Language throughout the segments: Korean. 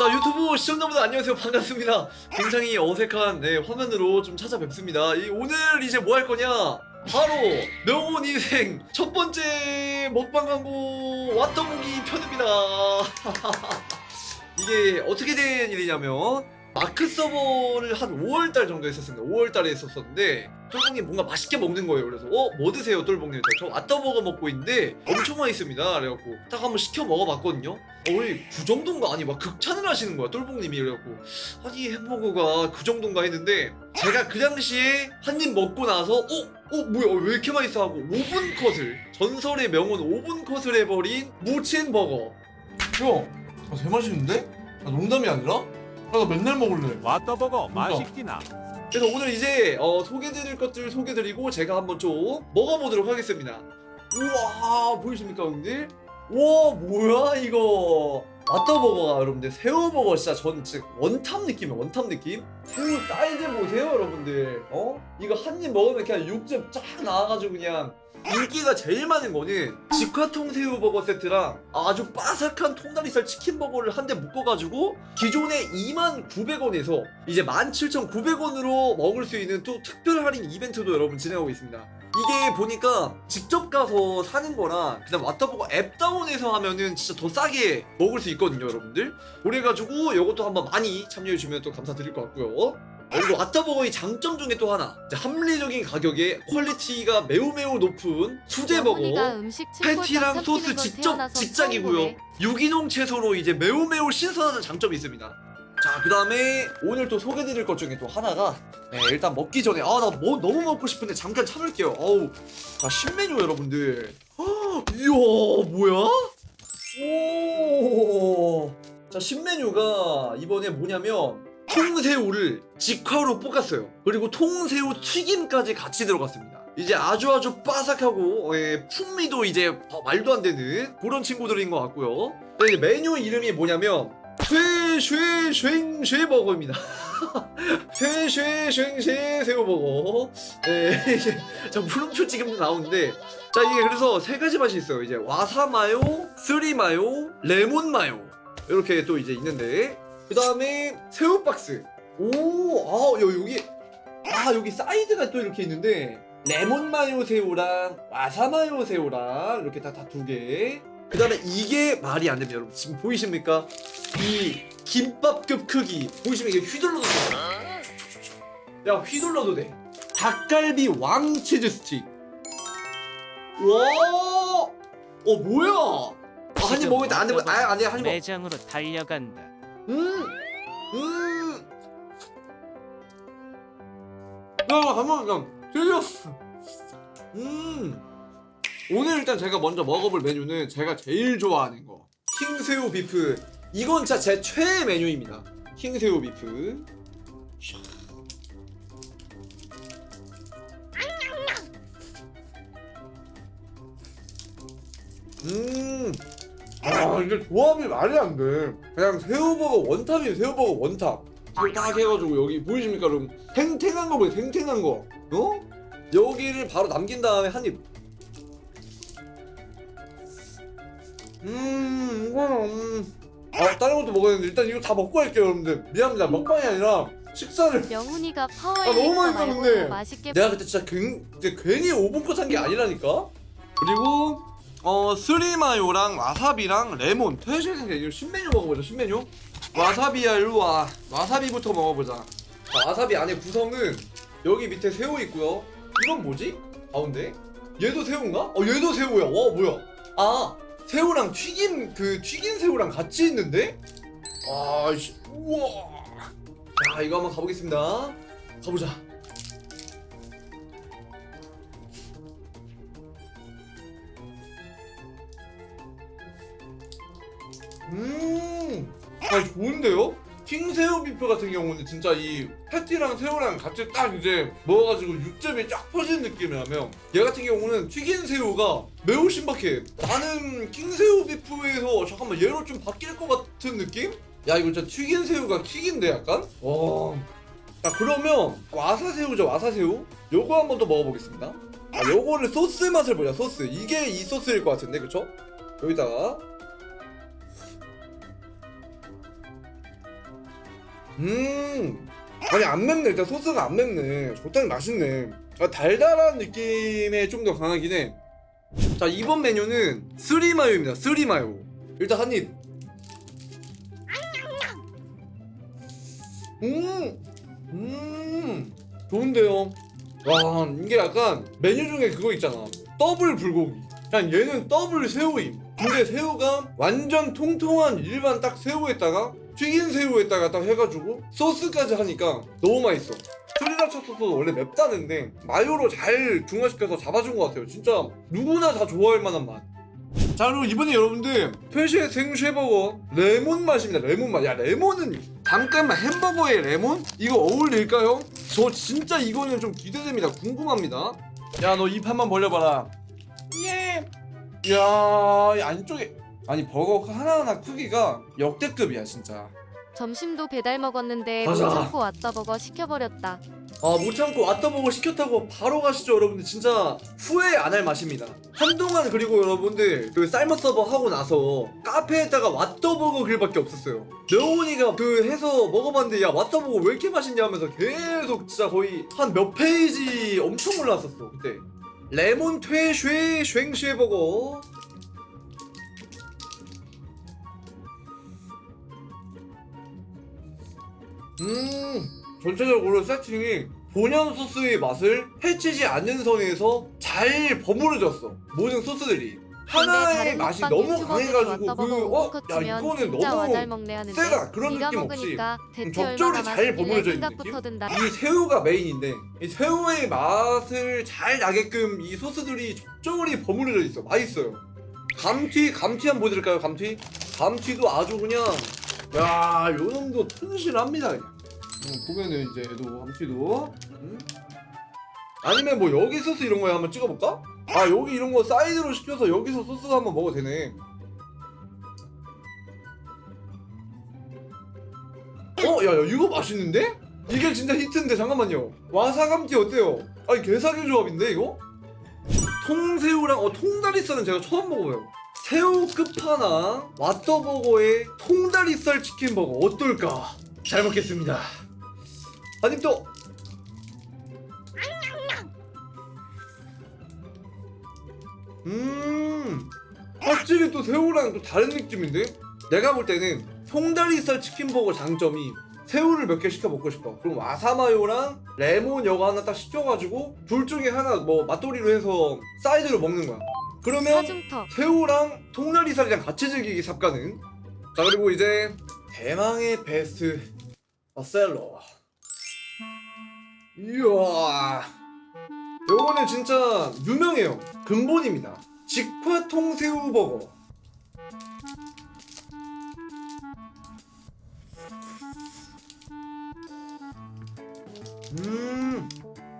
자 유튜브 시청자분들 안녕하세요. 반갑습니다. 굉장히 어색한 네, 화면으로 좀 찾아뵙습니다. 이, 오늘 이제 뭐 할 거냐? 바로 명훈 인생 첫 번째 먹방 광고 왔더보기 편입니다. 이게 어떻게 된 일이냐면 마크 서버를 한 5월달 정도 했었습니다. 5월달에 했었었는데 똘봉님 뭔가 맛있게 먹는 거예요. 그래서 어? 뭐 드세요 똘봉님? 저 왓더버거 먹고 있는데 엄청 맛있습니다. 그래갖고 딱 한번 시켜 먹어봤거든요 어, 왜그 정도인가? 아니 막 극찬을 하시는 거야 똘봉님이 그래갖고 아니 햄버거가 그 정도인가 했는데 제가 그 당시에 한 입 먹고 나서 어? 어 뭐야 왜 이렇게 맛있어 하고 5분 컷을 전설의 명언 5분 컷을 해버린 무친 버거 형 아, 개맛있는데? 아, 농담이 아니라? 아, 나 맨날 먹을래 왓더버거 그러니까. 맛있기나 그래서 오늘 이제 어, 소개드릴 것들 소개드리고 제가 한번 좀 먹어보도록 하겠습니다. 우와 보이십니까 형들? 와 뭐야 이거 마터버거가 여러분들 새우버거 진짜 전 진짜 원탑 느낌이야 원탑 느낌? 새우 사이즈 보세요 여러분들 어? 이거 한 입 먹으면 그냥 육즙 쫙 나와가지고 그냥 인기가 제일 많은 거는 직화통 새우버거 세트랑 아주 바삭한 통다리살 치킨버거를 한 대 묶어가지고 기존의 29,900원에서 이제 17,900원으로 먹을 수 있는 또 특별 할인 이벤트도 여러분 진행하고 있습니다. 이게 보니까 직접 가서 사는 거랑 그다음 왓더버거 앱 다운해서 하면은 진짜 더 싸게 먹을 수 있거든요, 여러분들. 그래가지고 이것도 한번 많이 참여해 주면 또 감사드릴 것 같고요. 그리고 왓더버거의 장점 중에 또 하나 이제 합리적인 가격에 퀄리티가 매우 매우 높은 수제버거 패티랑 짝 소스 직접. 보네. 유기농 채소로 이제 매우 매우 신선한 장점이 있습니다. 자, 그 다음에 오늘 또 소개드릴 것 중에 또 하나가 네, 일단 먹기 전에 아 나 뭐 너무 먹고 싶은데 잠깐 참을게요. 어우, 자 신메뉴 여러분들. 헉, 이야 뭐야? 오, 자 신메뉴가 이번에 뭐냐면 통새우를 직화로 볶았어요. 그리고 통새우 튀김까지 같이 들어갔습니다. 이제 아주 아주 바삭하고 예, 풍미도 이제 어, 말도 안 되는 그런 친구들인 것 같고요. 네, 메뉴 이름이 뭐냐면 쉐쉐쉐쉐버거입니다. 쉐쉐쉐쉐 새우버거. 네, 이제 자 물음표 지금 나오는데 자 이게 그래서 세 가지 맛이 있어요. 이제 와사 마요, 쓰리 마요, 레몬 마요 이렇게 또 이제 있는데 그 다음에 새우 박스. 오, 아 여- 여기 아 여기 사이드가 또 이렇게 있는데 레몬 마요 새우랑 와사 마요 새우랑 이렇게 다 다 두 개. 그 다음에 이게 말이 안 됩니다, 여러분. 지금 보이십니까? 이 김밥급 크기 보이시면 이게 휘둘러도 돼. 야 휘둘러도 돼. 닭갈비 왕치즈 스틱. 와, 어 뭐야? 아, 한입 먹으면 안 돼, 아, 아니 한입 먹. 매장으로 달려간다 음, 음. 야, 잠깐만, 야, 드디어. 음. 오늘 일단 제가 먼저 먹어볼 메뉴는 제가 제일 좋아하는 거. 킹새우 비프. 이건 진짜 제 최애 메뉴입니다. 킹새우 비프. 샤. 음. 아 이게 조합이 말이 안 돼. 그냥 새우버거 원탑이에요. 새우버거 원탑. 새우 딱 해가지고 여기 보이십니까 여러분? 탱탱한 거 보세요. 탱탱한 거. 어? 여기를 바로 남긴 다음에 한 입. 음 이거는 음. 아 다른 것도 먹어야 되는데 일단 이거 다 먹고 할게요 여러분들. 미안합니다. 먹방이 아니라 식사를. 영훈이가 아, 너무 파워에이터 맛있어, 말고 근데. 더 맛있게 내가 그때 진짜 괜, 이제 괜히 5분 컷 한 게 아니라니까. 그리고 어 스리마요랑 와사비랑 레몬 퇴실생 게 이거 신메뉴 먹어보자 신메뉴. 와사비야 일로 와. 와사비부터 먹어보자. 자, 와사비 안에 구성은 여기 밑에 새우 있고요. 이건 뭐지? 가운데? 얘도 새우인가? 어 얘도 새우야. 와 뭐야? 아 새우랑 튀김 그 튀긴 새우랑 같이 있는데? 아씨 우와. 자 이거 한번 가보겠습니다. 가보자. 음, 아 좋은데요? 비프 같은 경우는 진짜 이 패티랑 새우랑 같이 딱 이제 먹어가지고 육즙이 쫙 퍼지는 느낌이라면 얘 같은 경우는 튀긴 새우가 매우 신박해. 나는 킹새우 비프에서 잠깐만 얘로 좀 바뀔 것 같은 느낌? 야 이거 진짜 튀긴 새우가 킥인데 약간? 와. 자 그러면 와사새우죠 와사새우? 요거 한번 더 먹어보겠습니다. 아 요거를 소스 맛을 보자 소스. 이게 이 소스일 것 같은데 그쵸? 여기다가 음. 아니 안 맵네. 일단 소스가 안 맵네. 적당히 맛있네. 아, 달달한 느낌에 좀 더 강하긴 해자 이번 메뉴는 쓰리마요입니다. 쓰리마요. 일단 한입. 음, 음, 좋은데요. 와, 이게 약간 메뉴 중에 그거 있잖아. 더블 불고기. 그냥 얘는 더블 새우임. 근데 새우가 완전 통통한 일반 딱 새우에다가 튀긴 새우에다가 딱 해가지고 소스까지 하니까 너무 맛있어. 스리라차 소스도 원래 맵다는데 마요로 잘 중화시켜서 잡아준 것 같아요. 진짜 누구나 다 좋아할 만한 맛. 자 그리고 이번에 여러분들 퇴시의 생쉐버거 레몬 맛입니다 레몬 맛야 레몬은 잠깐만 햄버거에 레몬? 이거 어울릴까요? 저 진짜 이거는 좀 기대됩니다 궁금합니다 야 너 입 한 번 벌려봐라 예. 야, 이 안쪽에 아니 버거 하나하나 크기가 역대급이야 진짜. 점심도 배달 먹었는데 못 가자. 참고 왔다 버거 시켜버렸다. 아 못 참고 왔다보고 시켰다고 바로 가시죠 여러분들. 진짜 후회 안 할 맛입니다. 한동안 그리고 여러분들 그 쌀먹 서버 하고 나서 카페에다가 왓더버거 글밖에 없었어요. 명훈이가 그 해서 먹어봤는데 야 왓더버거 왜 이렇게 맛있냐 하면서 계속 진짜 거의 한 몇 페이지 엄청 올라왔었어 그때. 레몬 퇴쉐 쉥쉐 버거 음 전체적으로 세팅이 본연 소스의 맛을 해치지 않는 선에서 잘 버무려졌어 모든 소스들이. 하나의 맛이 너무 강해가지고 그 어? 야 이거는 너무 세다 그런 느낌 없이. 적절히 잘 버무려져 있는 생각부터 든다. 이 새우가 메인인데 이 새우의 맛을 잘 나게끔 이 소스들이 적절히 버무려져 있어. 맛있어요. 감튀 감튀 한번 보여드릴까요 감튀? 감튀도 아주 그냥 야 요놈도 튼실합니다 그냥 음, 보면은 이제 얘도 감튀도 음? 아니면 뭐 여기 소스 이런 거에 한번 찍어볼까? 아 여기 이런 거 사이드로 시켜서 여기서 소스 한번 먹어도 되네 어? 야, 야 이거 맛있는데? 이게 진짜 히트인데 잠깐만요 와사감튀 어때요? 아니 개사기 조합인데 이거? 통새우랑 어 통다리살은 제가 처음 먹어요 새우 끝판왕 왓더버거의 통다리살 치킨버거 어떨까? 잘 먹겠습니다 더음 확실히 또 새우랑 또 다른 느낌인데? 내가 볼 때는 통다리살 치킨버거 장점이 새우를 몇 개 시켜 먹고 싶어. 그럼 와사마요랑 레몬 여거 하나 딱 시켜가지고 둘 중에 하나 뭐 맛돌이로 해서 사이드로 먹는 거야. 그러면 새우랑 통다리살이랑 같이 즐기기 삽가는. 자 그리고 이제 대망의 베스트 어셀러. 이야. 요거는 진짜 유명해요. 근본입니다. 직화 통 새우 버거. 음,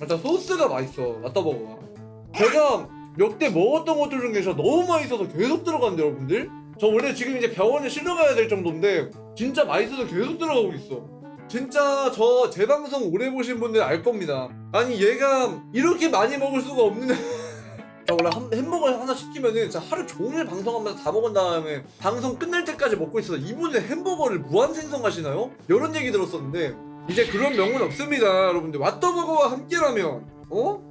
일단 소스가 맛있어. 왓더버거가. 제가 몇대 먹었던 것들 중에서 너무 맛있어서 계속 들어간대 여러분들. 저 원래 지금 이제 병원에 실려 가야 될 정도인데 진짜 맛있어서 계속 들어가고 있어. 진짜 저 제 방송 오래 보신 분들 알 겁니다. 아니 얘가 이렇게 많이 먹을 수가 없는. 저 원래 한, 햄버거 하나 시키면은 진짜 하루 종일 방송하면서 다 먹은 다음에 방송 끝날 때까지 먹고 있어서 이분은 햄버거를 무한 생성하시나요? 이런 얘기 들었었는데 이제 그런 명은 없습니다 여러분들 왓더버거와 함께라면 어?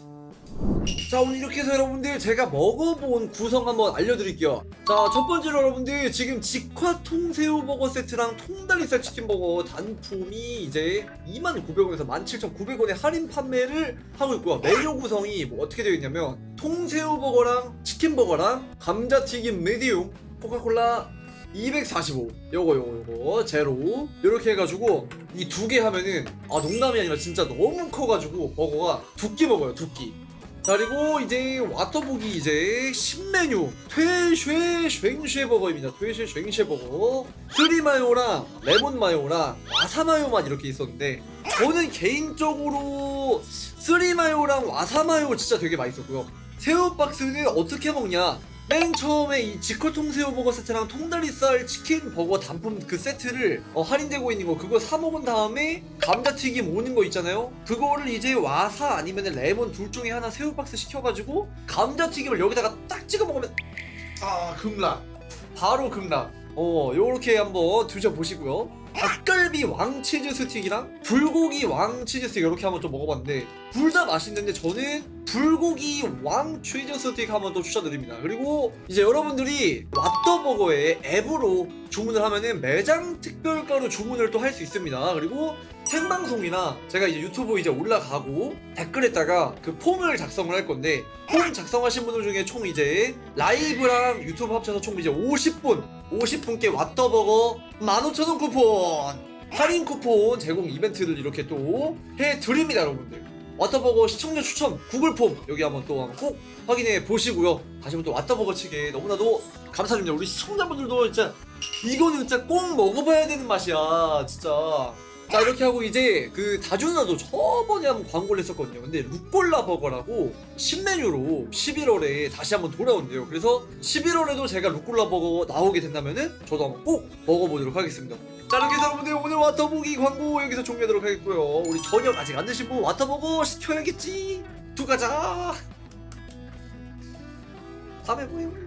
자 오늘 이렇게 해서 여러분들 제가 먹어본 구성 한번 알려드릴게요 자 첫 번째로 여러분들 지금 직화 통새우 버거 세트랑 통다리살 치킨 버거 단품이 이제 29,900원에서 17,900원에 할인 판매를 하고 있고요. 메뉴 구성이 뭐 어떻게 되어 있냐면 통새우 버거랑 치킨 버거랑 감자튀김 미디움 코카콜라 245 요거 요거 요거 제로 이렇게 해가지고 이 두 개 하면은 아 농담이 아니라 진짜 너무 커가지고 버거가 두 끼 먹어요 두끼 자 그리고 이제 와터복이 이제 신메뉴. 퇴쉐 쉥쉐 버거입니다. 퇴쉐 쉥쉐 버거. 스리마요랑 레몬마요랑 와사마요만 이렇게 있었는데 저는 개인적으로 스리마요랑 와사마요 진짜 되게 맛있었고요. 새우 박스는 어떻게 먹냐 맨 처음에 이 지컬통 새우 버거 세트랑 통다리살 치킨 버거 단품 그 세트를 어, 할인되고 있는 거. 그거 사 먹은 다음에 감자튀김 오는 거 있잖아요. 그거를 이제 와사 아니면 레몬 둘 중에 하나 새우 박스 시켜가지고 감자튀김을 여기다가 딱 찍어 먹으면 아 급락. 바로 급락. 어 요렇게 한번 드셔보시고요 닭갈비 왕 치즈 스틱이랑 불고기 왕 치즈 스틱 이렇게 한번 좀 먹어봤는데 둘 다 맛있는데 저는 불고기 왕 치즈 스틱 한번 또 추천드립니다. 그리고 이제 여러분들이 왓더버거의 앱으로 주문을 하면은 매장 특별가로 주문을 또 할 수 있습니다. 그리고 생방송이나 제가 이제 유튜브 이제 올라가고 댓글에다가 그 폼을 작성을 할 건데 폼 작성하신 분들 중에 총 이제 라이브랑 유튜브 합쳐서 총 이제 50분 50분께 왓더버거 15,000원 쿠폰 할인 쿠폰 제공 이벤트를 이렇게 또 해드립니다 여러분들. 왓더버거 시청자 추천 구글 폼 여기 한번 또 한번 꼭 확인해 보시고요. 다시 한번 또 왓더버거 측에 너무나도 감사드립니다. 우리 시청자분들도 진짜 이거는 진짜 꼭 먹어봐야 되는 맛이야 진짜 자 이렇게 하고 이제 그 다준아도 저번에 한번 광고를 했었거든요. 근데 루꼴라 버거라고 신메뉴로 11월에 다시 한번 돌아온대요. 그래서 11월에도 제가 루꼴라 버거 나오게 된다면은 저도 한번 꼭 먹어보도록 하겠습니다. 자 이렇게 해서 여러분들 오늘 와터보기 광고 여기서 종료하도록 하겠고요. 우리 저녁 아직 안 드신 분 와터버거 시켜야겠지? 두 가자! 다음에 보요